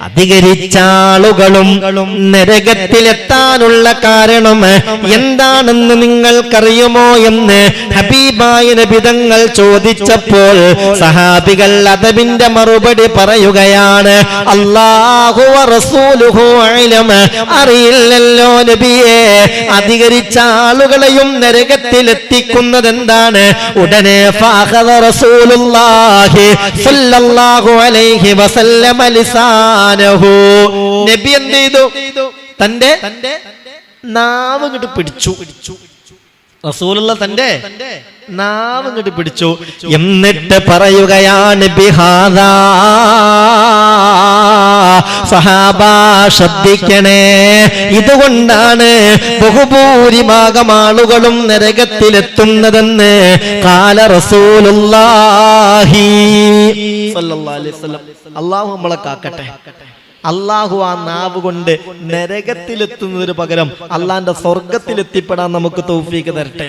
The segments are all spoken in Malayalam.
അധികരിച്ച ആളുകളും നരകത്തിലെത്താനുള്ള കാരണം എന്താണെന്ന് നിങ്ങൾക്കറിയുമോ എന്ന് ഹബീബായ നബിതങ്ങൾ ചോദിച്ചപ്പോൾ സഹാബികൾ അതബിന്റെ മറുപടി പറയുകയാണ് അഅലം അറിയില്ലല്ലോ നബിയെ അധികരിച്ച ആളുകളെയും നരകത്തിലെത്തിക്കുന്നത് എന്താണ് ഉടനെ ഫാഹദ റസൂലുള്ളാഹി സല്ലല്ലാഹു അലൈഹി വസല്ലം ലിസാനഹു നബി എന്ത് ചെയ്തു? തന്റെ നാവ് പിടിച്ചു. പിടിച്ചു. റസൂലുള്ള തന്റെ നാവ് ഇങ്ങോട്ട് പിടിച്ചു. എന്നിട്ട് പറയുകയാണ് ബിഹാദ സഹാബ ശ്രദ്ധിക്കണേ. ഇതുകൊണ്ടാണ് ബഹുഭൂരിഭാഗം ആളുകളും നരകത്തിലെത്തുന്നതെന്ന് കാല വസല്ലം. അള്ളാഹു നമ്മളെ കാക്കട്ടെ. അള്ളാഹു ആ നാവ് കൊണ്ട് നരകത്തിലെത്തുന്നതിന് പകരം അള്ളാന്റെ സ്വർഗത്തിലെത്തിപ്പെടാൻ നമുക്ക് തൗഫീക്ക് തരട്ടെ.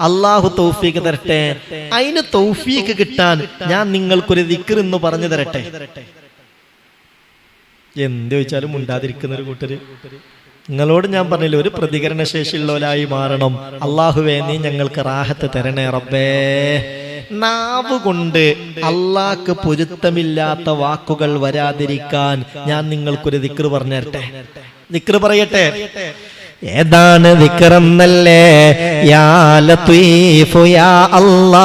അള്ളാഹു തൗഫീക്ക് തരട്ടെ. അതിന് തൗഫീക്ക് കിട്ടാൻ ഞാൻ നിങ്ങൾക്കൊരു ദിക്കർ എന്ന് പറഞ്ഞു തരട്ടെ. എന്ത് ചോദിച്ചാലും ഉണ്ടാതിരിക്കുന്ന ഒരു കൂട്ടര്. നിങ്ങളോട് ഞാൻ പറഞ്ഞില്ല ഒരു പ്രതികരണ ശേഷിയുള്ളവരായി മാറണം. അള്ളാഹുവേ നീ ഞങ്ങൾക്ക് റാഹത്ത് തരണേ റബ്ബേ. നാവ് കൊണ്ട് അള്ളാക്ക് പൊരുത്തമില്ലാത്ത വാക്കുകൾ വരാതിരിക്കാൻ ഞാൻ നിങ്ങൾക്കൊരു ദിക്ർ പറഞ്ഞു തരട്ടെ ദിക്ർ പറയട്ടെ. ഏതാണ് വിക്രന്നല്ലേ യാ ലത്തീഫു അല്ലാ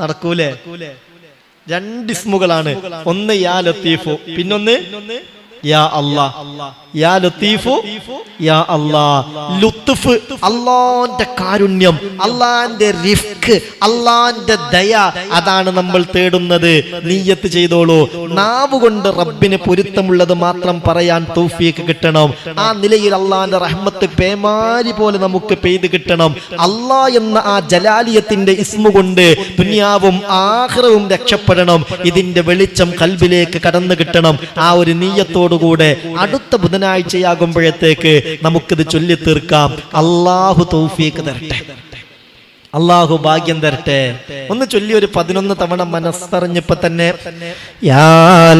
നടക്കൂലേ? രണ്ട് ഇസ്മുകളാണ്. ഒന്ന് യാ ലത്തീഫു. പിന്നൊന്ന് കാരുണ്യം ദയ അതാണ് നമ്മൾ തേടുന്നത്. നീയത്ത് ചെയ്തോളൂ. നാവ് കൊണ്ട് റബ്ബിന് പൊരുത്തമുള്ളത് മാത്രം പറയാൻ തൗഫീക്ക് കിട്ടണം. ആ നിലയിൽ അള്ളാന്റെ റഹ്മത്ത് പേമാരി പോലെ നമുക്ക് പെയ്ത് കിട്ടണം. അള്ളാ എന്ന ആ ജലാലിയത്തിന്റെ ഇസ്മു കൊണ്ട് ദുനിയാവും ആഹ്റവും രക്ഷപ്പെടണം. ഇതിന്റെ വെളിച്ചം കൽബിലേക്ക് കടന്നു കിട്ടണം. ആ ഒരു നീയത്തോടുകൂടെ അടുത്ത ബുധനാഴ്ചയാകുമ്പോഴത്തേക്ക് നമുക്കിത് ചൊല്ലി തീർക്കാം അള്ളാഹു തൗഫീക്ക് തരട്ടെ. അള്ളാഹു ഭാഗ്യം തരട്ടെ. ഒന്ന് ചൊല്ലി ഒരു പതിനൊന്ന് തവണ മനസ്സറിഞ്ഞപ്പോ തന്നെ യാ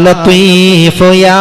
ലത്തീഫു യാ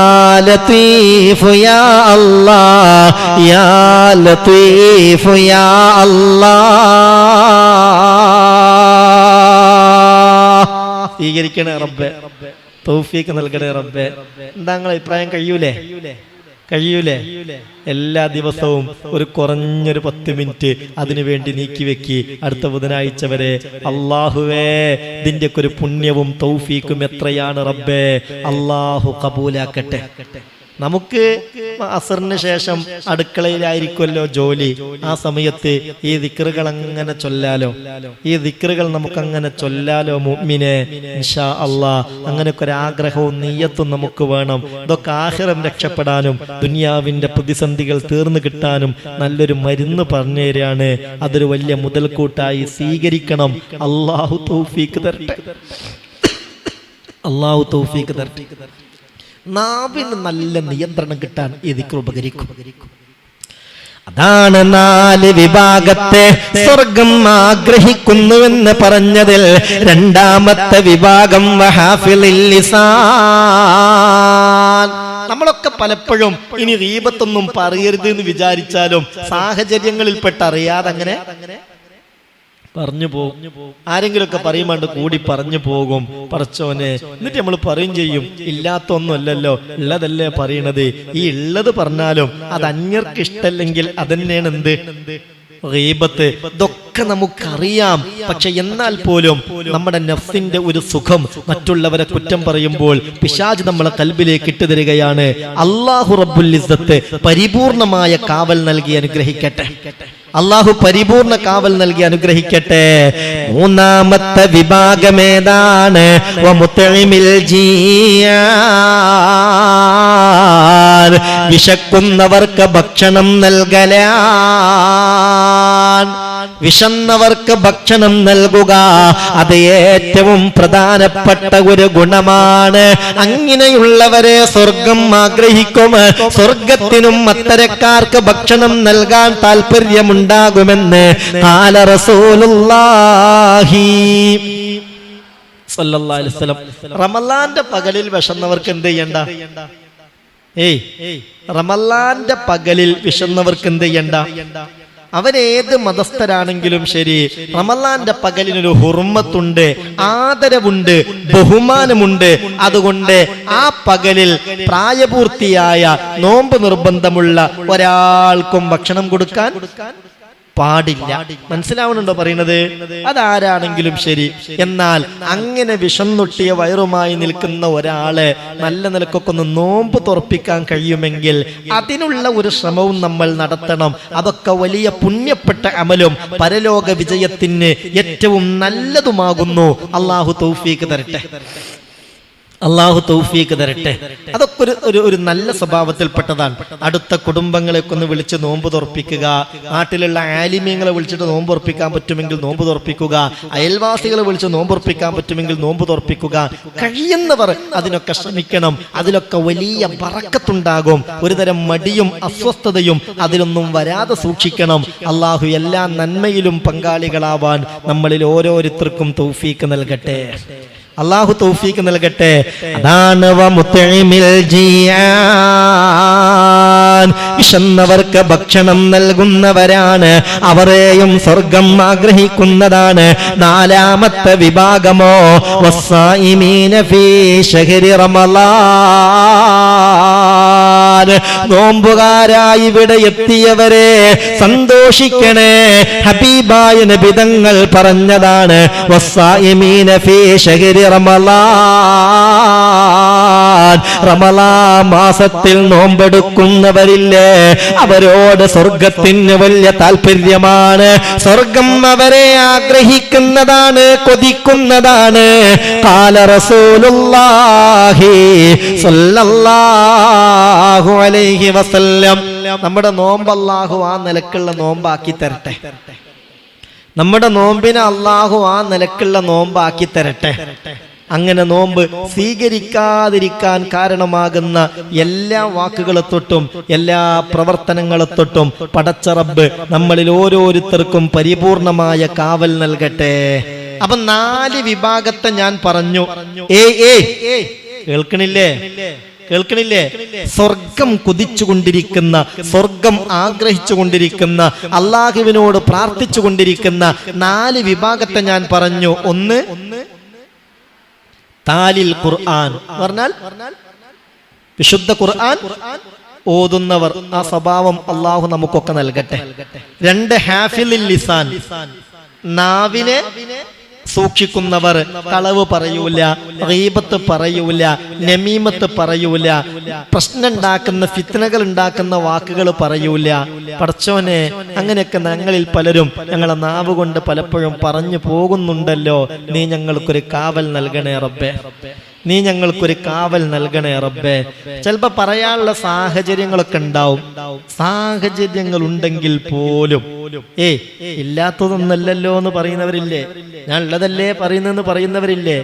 يا യാ يا യാ يا യാ يا സ്വീകരിക്കണേ റബ്ബെ. തൗഫീക്ക് നൽകണേ റബ്ബെ. എന്താ നിങ്ങളെ അഭിപ്രായം? കഴിയൂലേ? കഴിയൂലേ. എല്ലാ ദിവസവും ഒരു കുറഞ്ഞൊരു പത്ത് മിനിറ്റ് അതിനു വേണ്ടി നീക്കി വെക്കി അടുത്ത ബുധനാഴ്ച വരെ അള്ളാഹുവേ ഇതിന്റെയൊക്കെ ഒരു പുണ്യവും തൗഫീക്കും എത്രയാണ് റബ്ബേ? അള്ളാഹു കബൂലാക്കട്ടെ. നമുക്ക് അസറിന് ശേഷം അടുക്കളയിലായിരിക്കുമല്ലോ ജോലി. ആ സമയത്ത് ഈ ദിക്റുകൾ അങ്ങനെ ചൊല്ലാലോ? ഈ ദിക്റുകൾ നമുക്ക് അങ്ങനെ ചൊല്ലാലോ മുമ്മിനെ നിഷാ അള്ളാ അങ്ങനെയൊക്കെ ഒരു ആഗ്രഹവും നീയത്തും നമുക്ക് വേണം. ഇതൊക്കെ ആഹിറം രക്ഷപ്പെടാനും ദുനിയാവിന്റെ പ്രതിസന്ധികൾ തീർന്നു കിട്ടാനും നല്ലൊരു മരുന്ന് പറഞ്ഞു തരികയാണ് അതൊരു വലിയ മുതൽക്കൂട്ടായി സ്വീകരിക്കണം. അള്ളാഹു തൗഫീക്ക് തരട്ടെ. അള്ളാഹു തൗഫീക്ക് തരട്ടെ. നാവിന് നല്ല നിയന്ത്രണം കിട്ടാൻ ഇതിക്ക് ഉപകരിക്കും അതാണ് നാല് വിഭാഗത്തെ സ്വർഗം ആഗ്രഹിക്കുന്നുവെന്ന് പറഞ്ഞതിൽ രണ്ടാമത്തെ വിഭാഗം. നമ്മളൊക്കെ പലപ്പോഴും ഇനി ദീപത്തൊന്നും പറയരുത് എന്ന് വിചാരിച്ചാലും സാഹചര്യങ്ങളിൽപ്പെട്ട് അറിയാതെ അങ്ങനെ പറഞ്ഞു പോകും ആരെങ്കിലുമൊക്കെ പറയുമ്പോണ്ട് കൂടി പറഞ്ഞു പോകും. പറച്ചോനെ എന്നിട്ട് നമ്മൾ പറയും ചെയ്യും. ഇല്ലാത്ത ഒന്നുമല്ലല്ലോ ഉള്ളതല്ലേ പറയണത്. ഈ ഉള്ളത് പറഞ്ഞാലും അത് അന്യർക്ക് ഇഷ്ടല്ലെങ്കിൽ അതന്നെയാണ് എന്ത്? റീബത്ത് ഇതൊക്കെ നമുക്കറിയാം. പക്ഷെ എന്നാൽ പോലും നമ്മുടെ നഫ്സിന്റെ ഒരു സുഖം മറ്റുള്ളവരെ കുറ്റം പറയുമ്പോൾ പിശാജ് നമ്മളെ കൽബിലേക്ക് ഇട്ടുതരികയാണ് അള്ളാഹു റബ്ബുൽ ഇസ്സത്ത് പരിപൂർണമായ കാവൽ നൽകി അനുഗ്രഹിക്കട്ടെ. അള്ളാഹു പരിപൂർണ കാവൽ നൽകി അനുഗ്രഹിക്കട്ടെ. മൂന്നാമത്തെ വിഭാഗമേതാണ്. വിശക്കുന്നവർക്ക് ഭക്ഷണം നൽകലാൻ. വിശന്നവർക്ക് ഭക്ഷണം നൽകുക. അത് ഏറ്റവും പ്രധാനപ്പെട്ട ഒരു ഗുണമാണ്. അങ്ങനെയുള്ളവരെ സ്വർഗം ആഗ്രഹിക്കും. സ്വർഗത്തിനും അത്തരക്കാർക്ക് ഭക്ഷണം നൽകാൻ താല്പര്യമുണ്ടാകുമെന്ന് റമലാന്റെ പകലിൽ വിശന്നവർക്ക് എന്ത് ചെയ്യണ്ട? ഏയ് റമലാന്റെ പകലിൽ വിശന്നവർക്ക് എന്ത് ചെയ്യണ്ട? അവരേത് മതസ്ഥരാണെങ്കിലും ശരി റമലാന്റെ പകലിനൊരു ഹുർമത്തുണ്ട് ആദരവുണ്ട് ബഹുമാനമുണ്ട്. അതുകൊണ്ട് ആ പകലിൽ പ്രായപൂർത്തിയായ നോമ്പ് നിർബന്ധമുള്ള ഒരാൾക്കും ഭക്ഷണം കൊടുക്കാൻ പാടില്ല. മനസ്സിലാവുന്നുണ്ടോ പറയുന്നത്? അതാരാണെങ്കിലും ശരി. എന്നാൽ അങ്ങനെ വിഷന്നൊട്ടിയ വയറുമായി നിൽക്കുന്ന ഒരാളെ നല്ല നിലക്കൊക്കെ ഒന്ന് നോമ്പ് തുറപ്പിക്കാൻ കഴിയുമെങ്കിൽ അതിനുള്ള ഒരു ശ്രമവും നമ്മൾ നടത്തണം. അതൊക്കെ വലിയ പുണ്യപ്പെട്ട അമലും പരലോക വിജയത്തിന് ഏറ്റവും നല്ലതുമാകുന്നു. അള്ളാഹു തൗഫീക്ക് തരട്ടെ. അള്ളാഹു തൗഫീക്ക് തരട്ടെ. അതൊക്കെ ഒരു ഒരു ഒരു നല്ല സ്വഭാവത്തിൽപ്പെട്ടതാണ്. അടുത്ത കുടുംബങ്ങളെയൊക്കെ ഒന്ന് വിളിച്ച് നോമ്പ് തുറപ്പിക്കുക. നാട്ടിലുള്ള ആലിമ്യങ്ങളെ വിളിച്ചിട്ട് നോമ്പ് തുറപ്പിക്കാൻ പറ്റുമെങ്കിൽ നോമ്പ് തുറപ്പിക്കുക. അയൽവാസികളെ വിളിച്ച് നോമ്പ് തുറപ്പിക്കാൻ പറ്റുമെങ്കിൽ നോമ്പ് തുറപ്പിക്കുക. കഴിയുന്നവർ അതിനൊക്കെ ശ്രമിക്കണം. അതിലൊക്കെ വലിയ പറക്കത്തുണ്ടാകും ഒരുതരം മടിയും അസ്വസ്ഥതയും അതിലൊന്നും വരാതെ സൂക്ഷിക്കണം. അള്ളാഹു എല്ലാ നന്മയിലും പങ്കാളികളാവാൻ നമ്മളിൽ ഓരോരുത്തർക്കും തൗഫീക്ക് നൽകട്ടെ. അള്ളാഹു തൗഫീക്ക് നൽകട്ടെ. അതാണ്. വിശന്നവർക്ക് ഭക്ഷണം നൽകുന്നവരാണ്. അവരെയും സ്വർഗം ആഗ്രഹിക്കുന്നതാണ്. നാലാമത്തെ വിഭാഗമോ വസ്സായിമീന ഫീ ശഹരി നോമ്പുകാരായി ഇവിടെ എത്തിയവരെ സന്തോഷിക്കണേ. ഹബീബായ നബിതങ്ങൾ പറഞ്ഞതാണ് റമലാ മാസത്തിൽ നോമ്പെടുക്കുന്നവരില്ലേ? അവരോട് സ്വർഗത്തിന് വലിയ താല്പര്യമാണ് സ്വർഗം അവരെ ആഗ്രഹിക്കുന്നതാണ് കൊതിക്കുന്നതാണ്. കാല റസൂലുള്ളാഹി സ്വല്ലല്ലാഹു അലൈഹി വസല്ലം നമ്മുടെ നോമ്പ് അള്ളാഹു ആ നിലക്കുള്ള നോമ്പാക്കി തരട്ടെ നമ്മുടെ നോമ്പിനെ അള്ളാഹു ആ നിലക്കുള്ള നോമ്പാക്കി തരട്ടെ അങ്ങനെ നോമ്പ് സ്വീകരിക്കാതിരിക്കാൻ കാരണമാകുന്ന എല്ലാ വാക്കുകളെ തൊട്ടും എല്ലാ പ്രവർത്തനങ്ങളെ തൊട്ടും പടച്ചറബ് നമ്മളിൽ ഓരോരുത്തർക്കും പരിപൂർണമായ കാവൽ നൽകട്ടെ അപ്പൊ നാല് വിഭാഗത്തെ ഞാൻ പറഞ്ഞു ഏ ഏ കേൾക്കണില്ലേ കേൾക്കണില്ലേ? സ്വർഗം കുതിച്ചുകൊണ്ടിരിക്കുന്ന സ്വർഗം ആഗ്രഹിച്ചുകൊണ്ടിരിക്കുന്ന അള്ളാഹുവിനോട് പ്രാർത്ഥിച്ചുകൊണ്ടിരിക്കുന്ന നാല് വിഭാഗത്തെ ഞാൻ പറഞ്ഞു. ഒന്ന് താലിൽ ഖുർആൻ. പറഞ്ഞാൽ വിശുദ്ധ ഖുർആൻ ഓതുന്നവർ ആ സ്വഭാവം അള്ളാഹു നമുക്കൊക്കെ നൽകട്ടെ. രണ്ട് ഹാഫിലിൽ ലിസാൻ. നാവിനെ സൂക്ഷിക്കുന്നവർ കളവ് പറയൂല റീബത്ത് പറയൂല നമീമത്ത് പറയൂല പ്രശ്നം ഉണ്ടാക്കുന്ന ഫിത്നകൾ ഉണ്ടാക്കുന്ന വാക്കുകൾ പറയൂല. പടച്ചോനെ അങ്ങനെയൊക്കെ ഞങ്ങളിൽ പലരും ഞങ്ങളെ നാവ് കൊണ്ട് പലപ്പോഴും പറഞ്ഞു പോകുന്നുണ്ടല്ലോ. നീ ഞങ്ങൾക്കൊരു കാവൽ നൽകണേ റബ്ബേ. നീ ഞങ്ങൾക്കൊരു കാവൽ നൽകണേ റബ്ബേ. ചിലപ്പോ പറയാനുള്ള സാഹചര്യങ്ങളൊക്കെ ഉണ്ടാവും. സാഹചര്യങ്ങൾ ഉണ്ടെങ്കിൽ പോലും. ഏ ഇല്ലാത്തതൊന്നല്ലല്ലോ എന്ന് പറയുന്നവരില്ലേ? ഞാൻ ഉള്ളതല്ലേ പറയുന്നെന്ന് പറയുന്നവരില്ലേ?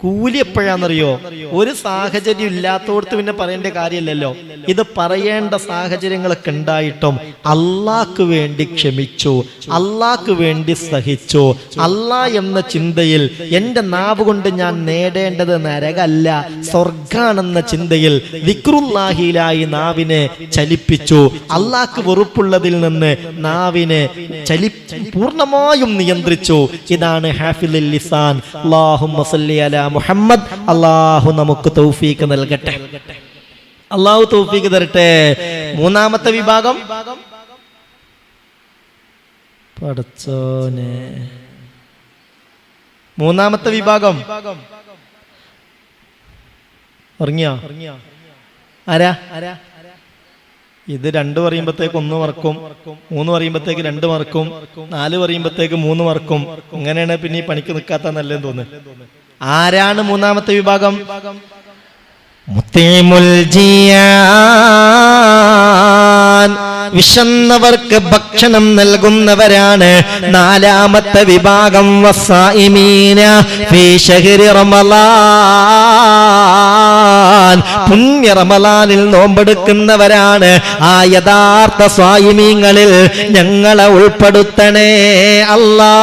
കൂലി എപ്പോഴാണെന്നറിയോ ഒരു സാഹചര്യം ഇല്ലാത്തോടത്ത് പിന്നെ പറയേണ്ട കാര്യമില്ലല്ലോ. ഇത് പറയേണ്ട സാഹചര്യങ്ങളൊക്കെ ഉണ്ടായിട്ടും അള്ളാക്ക് വേണ്ടി ക്ഷമിച്ചു അള്ളാക്ക് വേണ്ടി സഹിച്ചു. അള്ളാ എന്ന ചിന്തയിൽ എന്റെ നാവ് കൊണ്ട് ഞാൻ നേടേണ്ടത് നരകല്ല സ്വർഗാണെന്ന ചിന്തയിൽ വിക്രുല്ലാഹിയിലായി നാവിനെ ചലിപ്പിച്ചു. അള്ളാക്ക് വെറുപ്പുള്ളതിൽ നിന്ന് നാവിനെ ചലി പൂർണമായും നിയന്ത്രിച്ചു. ഇതാണ് ഹാഫിൽ ലിസാൻ. അലാ മുഹമ്മദ് അള്ളാഹു നമുക്ക് തൗഫീക്ക് നൽകട്ടെ. അള്ളാഹു തൗഫീക്ക് തരട്ടെ. മൂന്നാമത്തെ വിഭാഗം. പഠിച്ചോനെ. മൂന്നാമത്തെ വിഭാഗം. ഉറങ്ങിയോ? ആരാ? ഇത് രണ്ട് പറയുമ്പോഴത്തേക്ക് ഒന്ന് മറക്കും മൂന്ന് പറയുമ്പോഴത്തേക്ക് രണ്ട് മറക്കും നാല് പറയുമ്പോഴത്തേക്ക് മൂന്ന് മറക്കും. അങ്ങനെയാണ് പിന്നെ ഈ പണിക്ക് നിൽക്കാത്ത നല്ലതെന്ന് തോന്നുന്നു ആരാണ് മൂന്നാമത്തെ വിഭാഗം? വിശന്നവർക്ക് ഭക്ഷണം നൽകുന്നവരാണ് നാലാമത്തെ വിഭാഗം പുണ്യ റമളാനിൽ നോമ്പെടുക്കുന്നവരാണ്. ആ യഥാർത്ഥ സ്വായിമീങ്ങളിൽ ഞങ്ങളെ ഉൾപ്പെടുത്തണേ അല്ലാ.